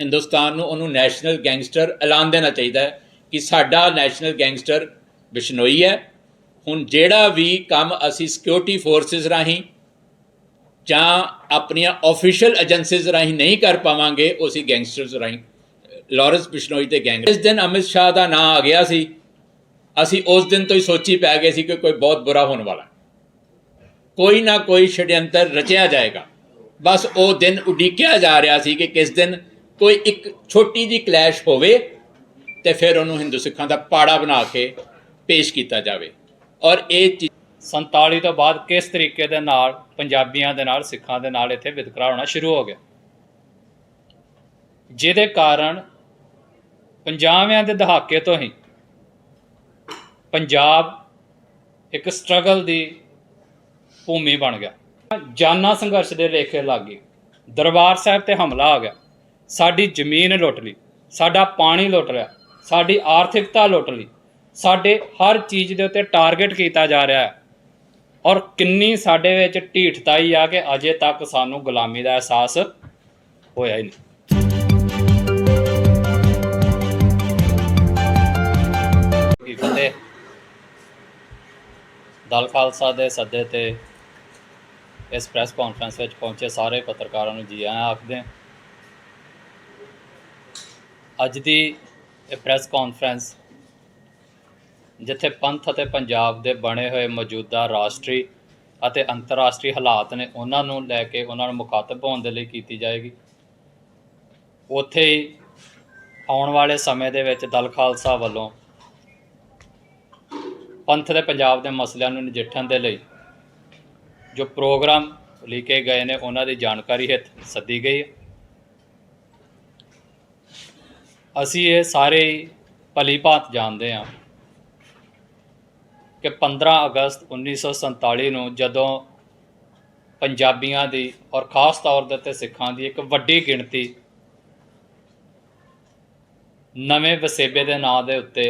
ਹਿੰਦੁਸਤਾਨ ਨੂੰ ਉਹਨੂੰ national gangster ਐਲਾਨ ਦੇਣਾ ਚਾਹੀਦਾ ਹੈ ਕਿ ਸਾਡਾ ਨੈਸ਼ਨਲ ਗੈਂਗਸਟਰ ਬਿਸ਼ਨੋਈ ਹੈ। ਹੁਣ ਜਿਹੜਾ ਵੀ ਕੰਮ ਅਸੀਂ ਸਿਕਿਉਰਿਟੀ ਫੋਰਸਿਸ ਰਾਹੀਂ ਜਾਂ ਆਪਣੀਆਂ ਆਫੀਸ਼ੀਅਲ ਏਜੰਸੀਜ਼ ਰਾਹੀਂ ਨਹੀਂ ਕਰ ਪਾਵਾਂਗੇ, ਉਹ ਅਸੀਂ ਗੈਂਗਸਟਰਸ ਰਾਹੀਂ ਲਾਰੈਂਸ ਬਿਸ਼ਨੋਈ ਤੇ ਗੈਂਗ ਇਸ ਦਿਨ ਅਮਿਤ ਸ਼ਾਹ ਦਾ ਨਾਂ ਆ ਗਿਆ ਸੀ, ਅਸੀਂ ਉਸ ਦਿਨ ਤੋਂ ਹੀ ਸੋਚੀ ਪੈ ਗਏ ਸੀ ਕਿ ਕੋਈ ਬਹੁਤ ਬੁਰਾ ਹੋਣ ਵਾਲਾ। ਕੋਈ ਨਾ ਕੋਈ ਛੜਯੰਤਰ ਰਚਿਆ ਜਾਏਗਾ। ਬਸ ਉਹ ਦਿਨ ਉਡੀਕਿਆ ਜਾ ਰਿਹਾ ਸੀ ਕਿ ਕਿਸ ਦਿਨ ਕੋਈ ਇੱਕ ਛੋਟੀ ਜੀ ਕਲੈਸ਼ ਹੋਵੇ ਤੇ ਫਿਰ ਉਹਨੂੰ ਹਿੰਦੂ ਸਿੱਖਾਂ ਦਾ ਪਾੜਾ ਬਣਾ ਕੇ ਪੇਸ਼ ਕੀਤਾ ਜਾਵੇ। ਔਰ ਇਹ ਚੀਜ਼ 47 ਤੋਂ ਬਾਅਦ ਕਿਸ ਤਰੀਕੇ ਦੇ ਨਾਲ ਪੰਜਾਬੀਆਂ ਦੇ ਨਾਲ, ਸਿੱਖਾਂ ਦੇ ਨਾਲ ਇੱਥੇ ਵਿਤਕਰਾ ਹੋਣਾ ਸ਼ੁਰੂ ਹੋ ਗਿਆ? ਜਿਹਦੇ ਕਾਰਨ ਪੰਜਾਬਿਆਂ ਦੇ ਦਹਾਕੇ ਤੋਂ ਹੀ ਪੰਜਾਬ ਇੱਕ ਸਟਰਗਲ ਦੀ ਭੂਮੀ ਬਣ ਗਿਆ। ਜਾਨਾ ਸੰਘਰਸ਼ ਦੇ ਲੇਖੇ ਲੱਗ ਗਏ। ਦਰਬਾਰ ਸਾਹਿਬ ਤੇ ਹਮਲਾ ਆ ਗਿਆ। ਸਾਡੀ ਜ਼ਮੀਨ ਲੁੱਟ ਲਈ, ਸਾਡਾ ਪਾਣੀ ਲੁੱਟ ਲਿਆ, ਸਾਡੀ ਆਰਥਿਕਤਾ ਲੁੱਟ ਲਈ, ਸਾਡੇ ਹਰ ਚੀਜ਼ ਦੇ ਉੱਤੇ ਟਾਰਗੇਟ ਕੀਤਾ ਜਾ ਰਿਹਾ ਹੈ। ਔਰ ਕਿੰਨੀ ਸਾਡੇ ਵਿੱਚ ਢੀਠਤਾਈ ਆ ਕਿ ਅਜੇ ਤੱਕ ਸਾਨੂੰ ਗੁਲਾਮੀ ਦਾ ਅਹਿਸਾਸ ਹੋਇਆ ਹੀ ਨਹੀਂ। ਕੀ ਫਤਿਹ। ਦਲ ਖਾਲਸਾ ਦੇ ਸੱਦੇ ਤੇ ਇਸ ਪ੍ਰੈਸ ਕਾਨਫਰੰਸ ਵਿੱਚ ਪਹੁੰਚੇ ਸਾਰੇ ਪੱਤਰਕਾਰਾਂ ਨੂੰ ਜੀ ਆਇਆਂ ਆਖਦੇ ਹਾਂ। ਅੱਜ ਦੀ ਇਹ ਪ੍ਰੈਸ ਕਾਨਫਰੰਸ ਜਿੱਥੇ ਪੰਥ ਅਤੇ ਪੰਜਾਬ ਦੇ ਬਣੇ ਹੋਏ ਮੌਜੂਦਾ ਰਾਸ਼ਟਰੀ ਅਤੇ ਅੰਤਰਰਾਸ਼ਟਰੀ ਹਾਲਾਤ ਨੇ ਉਹਨਾਂ ਨੂੰ ਲੈ ਕੇ ਉਹਨਾਂ ਨੂੰ ਮੁਖਾਤਬ ਹੋਣ ਦੇ ਲਈ ਕੀਤੀ ਜਾਏਗੀ। ਉੱਥੇ ਹੀ ਆਉਣ ਵਾਲੇ ਸਮੇਂ ਦੇ ਵਿੱਚ ਦਲ ਖਾਲਸਾ ਵੱਲੋਂ ਪੰਥ ਦੇ ਪੰਜਾਬ ਦੇ ਮਸਲਿਆਂ ਨੂੰ ਨਜਿੱਠਣ ਦੇ ਲਈ ਜੋ ਪ੍ਰੋਗਰਾਮ ਲਿਖੇ ਗਏ ਨੇ, ਉਹਨਾਂ ਦੀ ਜਾਣਕਾਰੀ ਹਿੱਤ ਸੱਦੀ ਗਈ ਹੈ। ਅਸੀਂ ਇਹ ਸਾਰੇ ਹੀ ਭਲੀ ਭਾਂਤ ਜਾਣਦੇ ਹਾਂ ਕਿ 15 ਅਗਸਤ 1947 ਨੂੰ ਜਦੋਂ ਪੰਜਾਬੀਆਂ ਦੀ ਔਰ ਖਾਸ ਤੌਰ ਦੇ ਉੱਤੇ ਸਿੱਖਾਂ ਦੀ ਇੱਕ ਵੱਡੀ ਗਿਣਤੀ ਨਵੇਂ ਵਸੇਬੇ ਦੇ ਨਾਂ ਦੇ ਉੱਤੇ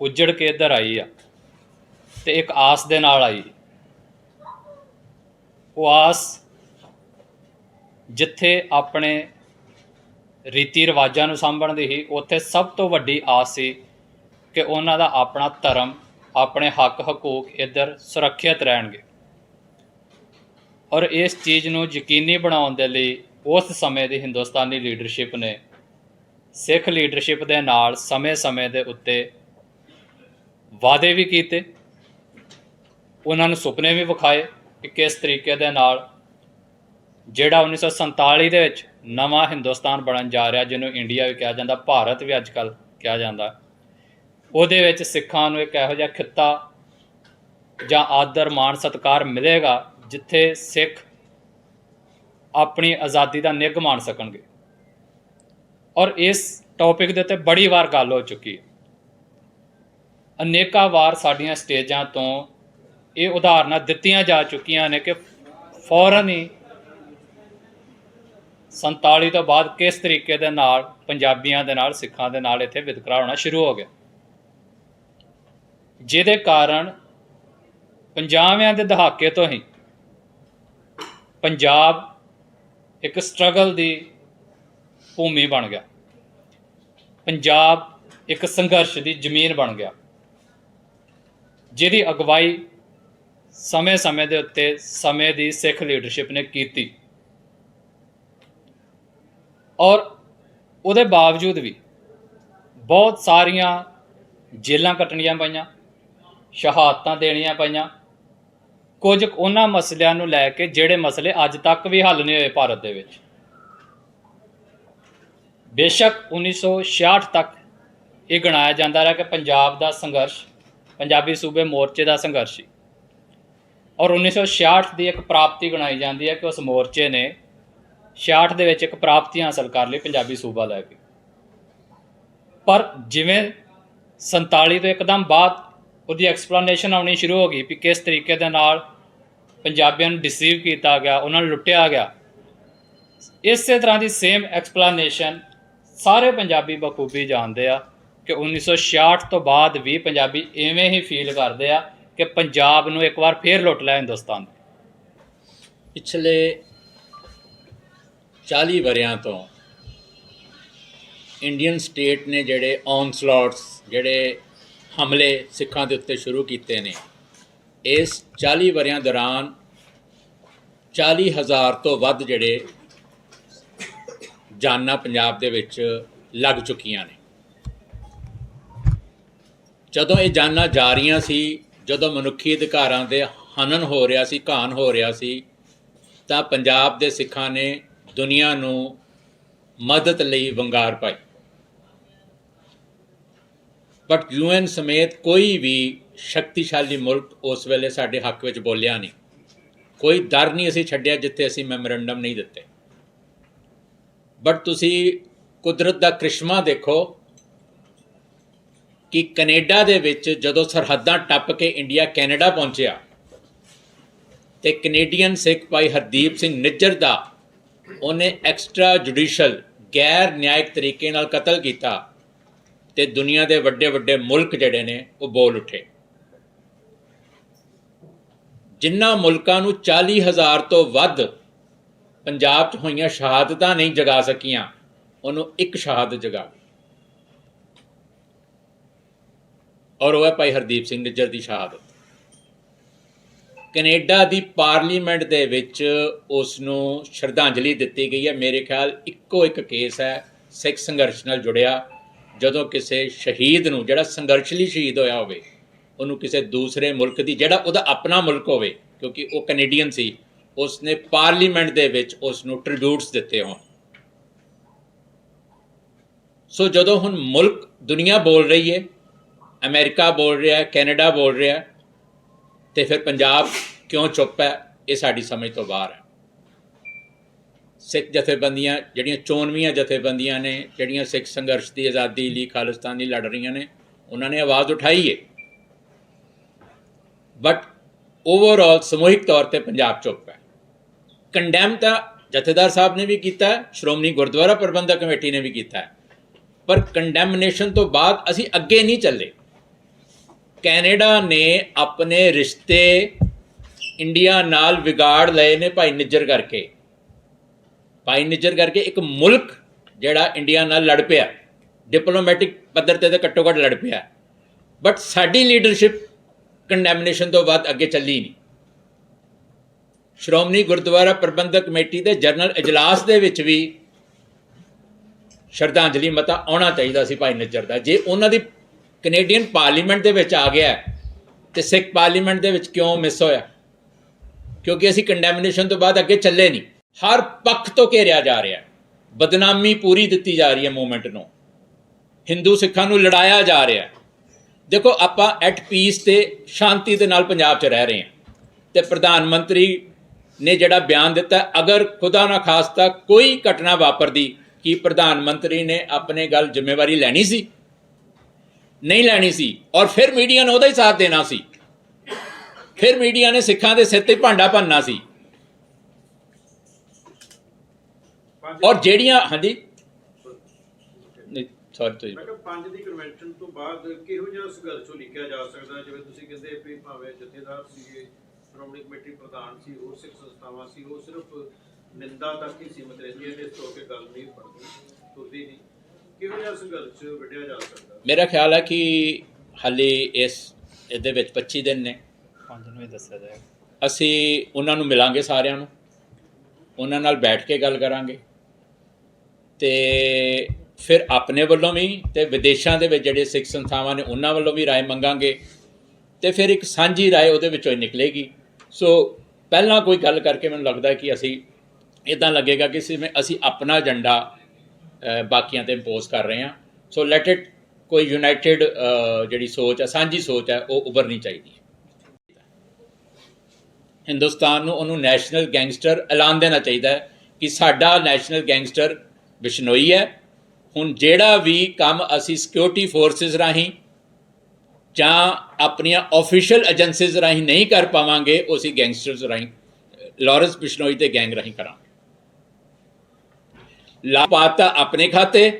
ਉੱਜੜ ਕੇ ਇੱਧਰ ਆਈ ਆ ਤੇ ਇੱਕ ਆਸ ਦੇ ਨਾਲ ਆਈ। ਉਹ ਆਸ ਜਿੱਥੇ ਆਪਣੇ ਰੀਤੀ ਰਿਵਾਜਾਂ ਨੂੰ ਸਾਂਭਣ ਦੀ ਹੀ ਉੱਥੇ ਸਭ ਤੋਂ ਵੱਡੀ ਆਸ ਸੀ ਕਿ ਉਹਨਾਂ ਦਾ ਆਪਣਾ ਧਰਮ, ਆਪਣੇ ਹੱਕ, ਹਕੂਕ ਇੱਧਰ ਸੁਰੱਖਿਅਤ ਰਹਿਣਗੇ। ਔਰ ਇਸ ਚੀਜ਼ ਨੂੰ ਯਕੀਨੀ ਬਣਾਉਣ ਦੇ ਲਈ ਉਸ ਸਮੇਂ ਦੀ ਹਿੰਦੁਸਤਾਨੀ ਲੀਡਰਸ਼ਿਪ ਨੇ ਸਿੱਖ ਲੀਡਰਸ਼ਿਪ ਦੇ ਨਾਲ ਸਮੇਂ-ਸਮੇਂ ਦੇ ਉੱਤੇ ਵਾਅਦੇ ਵੀ ਕੀਤੇ। ਉਹਨਾਂ ਨੂੰ ਸੁਪਨੇ ਵੀ ਵਿਖਾਏ ਕਿ ਕਿਸ ਤਰੀਕੇ ਦੇ ਨਾਲ ਜਿਹੜਾ 1947 ਦੇ ਵਿੱਚ ਨਵਾਂ ਹਿੰਦੁਸਤਾਨ ਬਣਨ ਜਾ ਰਿਹਾ, ਜਿਹਨੂੰ ਇੰਡੀਆ ਵੀ ਕਿਹਾ ਜਾਂਦਾ, ਭਾਰਤ ਵੀ ਅੱਜ ਕੱਲ ਕਿਹਾ ਜਾਂਦਾ। ਉਹਦੇ ਵਿੱਚ ਸਿੱਖਾਂ ਨੂੰ ਇੱਕ ਇਹੋ ਜਿਹਾ ਖਿੱਤਾ ਜਾਂ ਆਦਰ, ਮਾਣ, ਸਤਕਾਰ ਮਿਲੇਗਾ, ਜਿੱਥੇ ਸਿੱਖ ਆਪਣੀ ਆਜ਼ਾਦੀ ਦਾ ਨਿੱਘ ਮਾਣ ਸਕਣਗੇ। ਔਰ ਇਸ ਟੌਪਿਕ ਦੇ ਉੱਤੇ ਬੜੀ ਵਾਰ ਗੱਲ ਹੋ ਚੁੱਕੀ ਹੈ। ਅਨੇਕਾਂ ਵਾਰ ਸਾਡੀਆਂ ਸਟੇਜਾਂ ਤੋਂ ਇਹ ਉਦਾਹਰਨਾਂ ਦਿੱਤੀਆਂ ਜਾ ਚੁੱਕੀਆਂ ਨੇ ਕਿ ਫੌਰਨ ਹੀ 47 ਤੋਂ ਬਾਅਦ ਕਿਸ ਤਰੀਕੇ ਦੇ ਨਾਲ ਪੰਜਾਬੀਆਂ ਦੇ ਨਾਲ, ਸਿੱਖਾਂ ਦੇ ਨਾਲ ਇੱਥੇ ਵਿਤਕਰਾ ਹੋਣਾ ਸ਼ੁਰੂ ਹੋ ਗਿਆ? ਜਿਹਦੇ ਕਾਰਨ ਪੰਜਾਬਿਆਂ ਦੇ ਦਹਾਕੇ ਤੋਂ ਹੀ ਪੰਜਾਬ ਇੱਕ ਸਟਰਗਲ ਦੀ ਭੂਮੀ ਬਣ ਗਿਆ। ਪੰਜਾਬ ਇੱਕ ਸੰਘਰਸ਼ ਦੀ ਜ਼ਮੀਨ ਬਣ ਗਿਆ। ਜਿਹਦੀ ਅਗਵਾਈ ਸਮੇਂ-ਸਮੇਂ ਦੇ ਉੱਤੇ ਸਮੇਂ ਦੀ ਸਿੱਖ ਲੀਡਰਸ਼ਿਪ ਨੇ ਕੀਤੀ। ਔਰ ਉਹਦੇ ਬਾਵਜੂਦ ਵੀ ਬਹੁਤ ਸਾਰੀਆਂ ਜੇਲਾਂ ਕੱਟਣੀਆਂ ਪਈਆਂ, ਸ਼ਹਾਦਤਾਂ ਦੇਣੀਆਂ ਪਈਆਂ। ਕੁਝ ਉਹਨਾਂ ਮਸਲਿਆਂ ਨੂੰ ਲੈ ਕੇ ਜਿਹੜੇ ਮਸਲੇ ਅੱਜ ਤੱਕ ਵੀ ਹੱਲ ਨਹੀਂ ਹੋਏ ਭਾਰਤ ਦੇ ਵਿੱਚ। ਬੇਸ਼ੱਕ 1966 ਤੱਕ ਇਹ ਗਣਾਇਆ ਜਾਂਦਾ ਰਿਹਾ ਕਿ ਪੰਜਾਬ ਦਾ ਸੰਘਰਸ਼, ਪੰਜਾਬੀ ਸੂਬੇ ਮੋਰਚੇ ਦਾ ਸੰਘਰਸ਼ ਸੀ। ਔਰ 1966 ਦੀ ਇੱਕ ਪ੍ਰਾਪਤੀ ਗਣਾਈ ਜਾਂਦੀ ਹੈ ਕਿ ਉਸ ਮੋਰਚੇ ਨੇ 66 ਦੇ ਵਿੱਚ ਇੱਕ ਪ੍ਰਾਪਤੀ ਹਾਸਲ ਕਰ ਲਈ ਪੰਜਾਬੀ ਸੂਬਾ ਲੈ ਕੇ। ਪਰ ਜਿਵੇਂ 47 ਤੋਂ ਇੱਕਦਮ ਬਾਅਦ ਉਹਦੀ ਐਕਸਪਲੇਨੇਸ਼ਨ ਆਉਣੀ ਸ਼ੁਰੂ ਹੋ ਗਈ ਕਿ ਕਿਸ ਤਰੀਕੇ ਦੇ ਨਾਲ ਪੰਜਾਬੀਆਂ ਨੂੰ ਡਿਸੀਵ ਕੀਤਾ ਗਿਆ, ਉਹਨਾਂ ਨੂੰ ਲੁੱਟਿਆ ਗਿਆ, ਇਸੇ ਤਰ੍ਹਾਂ ਦੀ ਸੇਮ ਐਕਸਪਲੇਨੇਸ਼ਨ ਸਾਰੇ ਪੰਜਾਬੀ ਬਖੂਬੀ ਜਾਣਦੇ ਆ ਕਿ 1966 ਤੋਂ ਬਾਅਦ ਵੀ ਪੰਜਾਬੀ ਐਵੇਂ ਹੀ ਫੀਲ ਕਰਦੇ ਆ ਕਿ ਪੰਜਾਬ ਨੂੰ ਇੱਕ ਵਾਰ ਫੇਰ ਲੁੱਟ ਲਿਆ ਹਿੰਦੁਸਤਾਨ ਪਿਛਲੇ 40 ਵਰਿਆਂ ਤੋਂ ਇੰਡੀਅਨ ਸਟੇਟ ਨੇ ਜਿਹੜੇ ਔਨਸਲੌਟਸ ਜਿਹੜੇ ਹਮਲੇ ਸਿੱਖਾਂ ਦੇ ਉੱਤੇ ਸ਼ੁਰੂ ਕੀਤੇ ਨੇ, ਇਸ 40 ਵਰਿਆਂ ਦੌਰਾਨ 40 ਹਜ਼ਾਰ ਤੋਂ ਵੱਧ ਜਿਹੜੇ ਜਾਨਾਂ ਪੰਜਾਬ ਦੇ ਵਿੱਚ ਲੱਗ ਚੁੱਕੀਆਂ ਨੇ। ਜਦੋਂ ਇਹ ਜਾਨਾਂ ਜਾ ਰਹੀਆਂ ਸੀ, ਜਦੋਂ ਮਨੁੱਖੀ ਅਧਿਕਾਰਾਂ ਦੇ ਹਨਨ ਹੋ ਰਿਹਾ ਸੀ, ਘਾਣ ਹੋ ਰਿਹਾ ਸੀ, ਤਾਂ ਪੰਜਾਬ ਦੇ ਸਿੱਖਾਂ ਨੇ ਦੁਨੀਆ ਨੂੰ ਮਦਦ ਲਈ ਵੰਗਾਰ ਪਾਈ। ਬਟ ਯੂਐਨ ਸਮੇਤ ਕੋਈ ਵੀ ਸ਼ਕਤੀਸ਼ਾਲੀ ਮੁਲਕ ਉਸ ਵੇਲੇ ਸਾਡੇ ਹੱਕ ਵਿੱਚ ਬੋਲਿਆ ਨਹੀਂ। ਕੋਈ ਦਰ ਨਹੀਂ ਅਸੀਂ ਛੱਡਿਆ ਜਿੱਥੇ ਅਸੀਂ ਮੈਮੋਰੈਂਡਮ ਨਹੀਂ ਦਿੱਤੇ। ਬਟ ਤੁਸੀਂ ਕੁਦਰਤ ਦਾ ਕ੍ਰਿਸ਼ਮਾ ਦੇਖੋ ਕਿ ਕੈਨੇਡਾ ਦੇ ਵਿੱਚ ਜਦੋਂ ਸਰਹੱਦਾਂ ਟੱਪ ਕੇ ਇੰਡੀਆ, ਕੈਨੇਡਾ ਪਹੁੰਚਿਆ, ਤੇ ਕੈਨੇਡੀਅਨ ਸਿੱਖ ਭਾਈ ਹਰਦੀਪ ਸਿੰਘ ਨਿੱਜਰ ਦਾ ਉਹਨੇ ਐਕਸਟਰਾ ਜੁਡੀਸ਼ਲ ਗੈਰ ਨਿਆਇਕ ਤਰੀਕੇ ਨਾਲ ਕਤਲ ਕੀਤਾ ਤੇ ਦੁਨੀਆ ਦੇ ਵੱਡੇ ਵੱਡੇ ਮੁਲਕ ਜਿਹੜੇ ਨੇ, ਉਹ ਬੋਲ ਉੱਠੇ। ਜਿਨ੍ਹਾਂ ਮੁਲਕਾਂ ਨੂੰ 40000 ਤੋਂ ਵੱਧ ਪੰਜਾਬ 'ਚ ਹੋਈਆਂ ਸ਼ਹਾਦਤਾਂ ਨਹੀਂ ਜਗਾ ਸਕੀਆਂ, ਉਹਨੂੰ ਇੱਕ ਸ਼ਹਾਦਤ ਜਗਾ ਔਰ ਉਹ ਹੈ ਭਾਈ ਹਰਦੀਪ ਸਿੰਘ ਨਿੱਜਰ ਦੀ ਸ਼ਹਾਦਤ। ਕੈਨੇਡਾ ਦੀ ਪਾਰਲੀਮੈਂਟ ਦੇ ਵਿੱਚ ਉਸ ਨੂੰ ਸ਼ਰਧਾਂਜਲੀ ਦਿੱਤੀ ਗਈ ਹੈ। ਮੇਰੇ ਖਿਆਲ ਇੱਕੋ ਇੱਕ ਕੇਸ ਹੈ, ਸਿੱਖ ਸੰਘਰਸ਼ ਨਾਲ ਜੁੜਿਆ। ਜਦੋਂ ਕਿਸੇ ਸ਼ਹੀਦ ਨੂੰ, ਜਿਹੜਾ ਸੰਘਰਸ਼ ਲਈ ਸ਼ਹੀਦ ਹੋਇਆ ਹੋਵੇ, ਉਹਨੂੰ ਕਿਸੇ ਦੂਸਰੇ ਮੁਲਕ ਦੀ, ਜਿਹੜਾ ਉਹਦਾ ਆਪਣਾ ਮੁਲਕ ਹੋਵੇ, ਕਿਉਂਕਿ ਉਹ ਕੈਨੇਡੀਅਨ ਸੀ, ਉਸਨੇ ਪਾਰਲੀਮੈਂਟ ਦੇ ਵਿੱਚ ਉਸ ਨੂੰ ਟ੍ਰਿਬਿਊਟਸ ਦਿੱਤੇ ਹੋਣ। ਸੋ ਜਦੋਂ ਹੁਣ ਮੁਲਕ ਦੁਨੀਆ ਬੋਲ ਰਹੀ ਹੈ, ਅਮਰੀਕਾ ਬੋਲ ਰਿਹਾ ਹੈ ਕੈਨੇਡਾ ਬੋਲ ਰਿਹਾ ਹੈ ਤੇ ਫਿਰ ਪੰਜਾਬ ਕਿਉਂ ਚੁੱਪ ਹੈ, ਇਹ ਸਾਡੀ ਸਮਝ ਤੋਂ ਬਾਹਰ ਹੈ। ਸਿੱਖ ਜਥੇਬੰਦੀਆਂ, ਜਿਹੜੀਆਂ ਚੋਣਵੀਆਂ ਜਥੇਬੰਦੀਆਂ ਨੇ, ਜਿਹੜੀਆਂ ਸਿੱਖ ਸੰਘਰਸ਼ ਦੀ ਆਜ਼ਾਦੀ ਲਈ ਖਾਲਿਸਤਾਨ ਲਈ ਲੜ ਰਹੀਆਂ ਨੇ, ਉਹਨਾਂ ਨੇ ਆਵਾਜ਼ ਉਠਾਈ ਹੈ ਬਟ ਓਵਰਆਲ ਸਮੂਹਿਕ ਤੌਰ ਤੇ ਪੰਜਾਬ ਚੁੱਪ ਹੈ। ਕੰਡੈਮ ਤਾਂ ਜਥੇਦਾਰ ਸਾਹਿਬ ਨੇ ਵੀ ਕੀਤਾ ਹੈ, ਸ਼੍ਰੋਮਣੀ ਗੁਰਦੁਆਰਾ ਪ੍ਰਬੰਧਕ ਕਮੇਟੀ ਨੇ ਵੀ ਕੀਤਾ ਹੈ। ਪਰ ਕੰਡੈਮਨੇਸ਼ਨ ਤੋਂ ਬਾਅਦ ਅਸੀਂ ਅੱਗੇ ਨਹੀਂ ਚੱਲੇ। ਕੈਨੇਡਾ ਨੇ ਆਪਣੇ ਰਿਸ਼ਤੇ ਇੰਡੀਆ ਨਾਲ ਵਿਗਾੜ ਲਏ ਨੇ ਭਾਈ ਨਿੱਜਰ ਕਰਕੇ। ਭਾਈ ਨਿੱਜਰ ਕਰਕੇ ਇੱਕ ਮੁਲਕ ਜਿਹੜਾ ਇੰਡੀਆ ਨਾਲ ਲੜ ਪਿਆ। ਡਿਪਲੋਮੈਟਿਕ ਪੱਧਰ ਤੇ ਤਾਂ ਘੱਟੋ ਘੱਟ ਲੜ ਪਿਆ। ਬਟ ਸਾਡੀ ਲੀਡਰਸ਼ਿਪ ਕੰਡੈਮਨੇਸ਼ਨ ਤੋਂ ਬਾਅਦ ਅੱਗੇ ਚੱਲੀ ਨਹੀਂ। ਸ਼੍ਰੋਮਣੀ ਗੁਰਦੁਆਰਾ ਪ੍ਰਬੰਧਕ ਕਮੇਟੀ ਦੇ ਜਨਰਲ ਇਜਲਾਸ ਦੇ ਵਿੱਚ ਵੀ ਸ਼ਰਧਾਂਜਲੀ ਮਤਾ ਆਉਣਾ ਚਾਹੀਦਾ ਸੀ ਭਾਈ ਨਿੱਜਰ ਦਾ। ਜੇ ਉਹਨਾਂ ਦੀ ਕੈਨੇਡੀਅਨ ਪਾਰਲੀਮੈਂਟ ਦੇ ਵਿੱਚ ਆ ਗਿਆ ਹੈ, ਤੇ ਸਿੱਖ ਪਾਰਲੀਮੈਂਟ ਦੇ ਵਿੱਚ ਕਿਉਂ ਮਿਸ ਹੋਇਆ? ਕਿਉਂਕਿ ਅਸੀਂ ਕੰਡੈਮਨੇਸ਼ਨ ਤੋਂ ਬਾਅਦ ਅੱਗੇ ਚੱਲੇ ਨਹੀਂ। ਹਰ ਪੱਖ ਤੋਂ ਘੇਰਿਆ ਜਾ ਰਿਹਾ ਬਦਨਾਮੀ ਪੂਰੀ ਦਿੱਤੀ ਜਾ ਰਹੀ ਹੈ ਮੂਵਮੈਂਟ ਨੂੰ। ਹਿੰਦੂ ਸਿੱਖਾਂ ਨੂੰ ਲੜਾਇਆ ਜਾ ਰਿਹਾ ਦੇਖੋ ਆਪਾਂ ਐਟ ਪੀਸ ਤੇ ਸ਼ਾਂਤੀ ਦੇ ਨਾਲ ਪੰਜਾਬ 'ਚ ਰਹਿ ਰਹੇ ਹਾਂ। ਤੇ ਪ੍ਰਧਾਨ ਮੰਤਰੀ ਨੇ ਜਿਹੜਾ ਬਿਆਨ ਦਿੱਤਾ ਅਗਰ ਖੁਦਾ ਨਾ ਖਾਸਤਾ ਕੋਈ ਘਟਨਾ ਵਾਪਰਦੀ ਕੀ ਪ੍ਰਧਾਨ ਮੰਤਰੀ ਨੇ ਆਪਣੇ ਗੱਲ ਜ਼ਿੰਮੇਵਾਰੀ ਲੈਣੀ ਸੀ? ਨਹੀਂ ਲੈਣੀ ਸੀ ਔਰ ਫਿਰ ਮੀਡੀਆ ਨੇ ਉਹਦਾ ਹੀ ਸਾਥ ਦੇਣਾ ਸੀ। ਫਿਰ ਮੀਡੀਆ ਨੇ ਸਿੱਖਾਂ ਦੇ ਸਿਰ ਤੇ ਭਾਂਡਾ ਭੰਨਣਾ ਸੀ। ਔਰ ਜਿਹੜੀਆਂ ਹਾਂਜੀ? ਸੌਰੀ ਤੁਸੀਂ ਮੈਂ ਕਿਹਾ ਪੰਜ ਦੀ ਕਨਵੈਨਸ਼ਨ ਤੋਂ ਬਾਅਦ ਕਿਹੋ ਜਿਹਾ ਸੰਘਰਸ਼ ਲਿਖਿਆ ਜਾ ਸਕਦਾ? ਜਿਵੇਂ ਤੁਸੀਂ ਕਹਿੰਦੇ ਵੀ ਭਾਵੇਂ ਜਥੇਦਾਰ ਸੀਗੇ ਸ਼੍ਰੋਮਣੀ ਕਮੇਟੀ ਪ੍ਰਧਾਨ ਸੀ ਹੋਰ ਸਿੱਖ ਸੰਸਥਾਵਾਂ ਸੀ ਉਹ ਸਿਰਫ ਨਿੰਦਾ ਤੱਕ ਹੀ ਸੀਮਤ ਰਹਿੰਦੀਆਂ ਨੇ ਇਸ ਤੋਂ ਅੱਗੇ ਗੱਲ ਨਹੀਂ ਪੜਦੀ ਤੁਰਦੀ ਨਹੀਂ। ਕਿਹੋ ਜਿਹਾ ਸੰਘਰਸ਼ ਵਿੱਢਿਆ ਜਾ ਸਕਦਾ ਮੇਰਾ ਖਿਆਲ ਹੈ ਕਿ ਹਾਲੇ ਇਸ ਇਹਦੇ ਵਿੱਚ 25 ਦਿਨ ਨੇ ਪੰਜ ਨੂੰ ਹੀ ਦੱਸਿਆ ਜਾਏਗਾ ਅਸੀਂ ਉਹਨਾਂ ਨੂੰ ਮਿਲਾਂਗੇ ਸਾਰਿਆਂ ਨੂੰ ਉਹਨਾਂ ਨਾਲ ਬੈਠ ਕੇ ਗੱਲ ਕਰਾਂਗੇ ਤੇ ਫਿਰ ਆਪਣੇ ਵੱਲੋਂ ਵੀ ਤੇ ਵਿਦੇਸ਼ਾਂ ਦੇ ਵਿੱਚ ਜਿਹੜੇ ਸਿੱਖ ਸੰਸਥਾਵਾਂ ਨੇ ਉਹਨਾਂ ਵੱਲੋਂ ਵੀ رائے ਮੰਗਾਂਗੇ ਤੇ ਫਿਰ ਇੱਕ ਸਾਂਝੀ رائے ਉਹਦੇ ਵਿੱਚੋਂ ਹੀ ਨਿਕਲੇਗੀ ਸੋ ਪਹਿਲਾਂ ਕੋਈ ਗੱਲ ਕਰਕੇ ਮੈਨੂੰ ਲੱਗਦਾ ਕਿ ਅਸੀਂ ਇਦਾਂ ਲੱਗੇਗਾ ਕਿ ਜਿਵੇਂ ਅਸੀਂ ਆਪਣਾ ਏਜੰਡਾ ਅ, ਬਾਕੀਆਂ ਤੇ ਇੰਪੋਜ਼ ਕਰ ਰਹੇ ਹਾਂ। ਸੋ ਲੈਟ ਇਟ ਕੋਈ ਯੂਨਾਈਟਿਡ ਜਿਹੜੀ ਸੋਚ ਹੈ ਸਾਂਝੀ ਸੋਚ ਹੈ ਉਹ ਉੱਭਰਨੀ ਚਾਹੀਦੀ ਹੈ। ਹਿੰਦੁਸਤਾਨ ਨੂੰ ਉਹਨੂੰ ਨੈਸ਼ਨਲ ਗੈਂਗਸਟਰ ਐਲਾਨ ਦੇਣਾ ਚਾਹੀਦਾ ਹੈ ਕਿ ਸਾਡਾ ਨੈਸ਼ਨਲ ਗੈਂਗਸਟਰ ਬਿਸ਼ਨੋਈ ਹੈ। ਹੁਣ ਜਿਹੜਾ ਵੀ ਕੰਮ ਅਸੀਂ ਸਿਕਿਉਰਿਟੀ ਫੋਰਸਿਸ ਰਾਹੀਂ ਜਾਂ ਆਪਣੀਆਂ ਆਫੀਸ਼ੀਅਲ ਏਜੰਸੀਜ਼ ਰਾਹੀਂ ਨਹੀਂ ਕਰ ਪਾਵਾਂਗੇ, ਉਹ ਅਸੀਂ ਗੈਂਗਸਟਰਸ ਰਾਹੀਂ ਲਾਰੈਂਸ ਬਿਸ਼ਨੋਈ ਤੇ ਗੈਂਗ ਰਾਹੀਂ ਕਰਾਂਗੇ। ਲਾ ਪਾਤਾ ਆਪਣੇ ਖਾਤੇ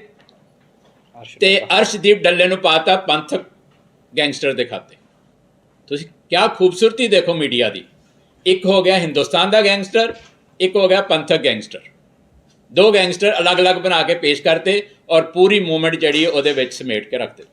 ਤੇ ਅਰਸ਼ਦੀਪ ਡੱਲੇ ਨੂੰ ਪਾਤਾ ਪੰਥਕ ਗੈਂਗਸਟਰ ਦੇ ਖਾਤੇ। ਤੁਸੀਂ ਕਿਆ ਖੂਬਸੂਰਤੀ ਦੇਖੋ ਮੀਡੀਆ ਦੀ। ਇੱਕ ਹੋ ਗਿਆ ਹਿੰਦੁਸਤਾਨ ਦਾ ਗੈਂਗਸਟਰ ਇੱਕ ਹੋ ਗਿਆ ਪੰਥਕ ਗੈਂਗਸਟਰ। ਦੋ ਗੈਂਗਸਟਰ ਅਲੱਗ-ਅਲੱਗ ਬਣਾ ਕੇ ਪੇਸ਼ ਕਰਤੇ ਔਰ ਪੂਰੀ ਮੂਵਮੈਂਟ ਜਿਹੜੀ ਉਹਦੇ ਵਿੱਚ ਸਮੇਟ ਕੇ ਰੱਖ ਦਿੱਤੀ।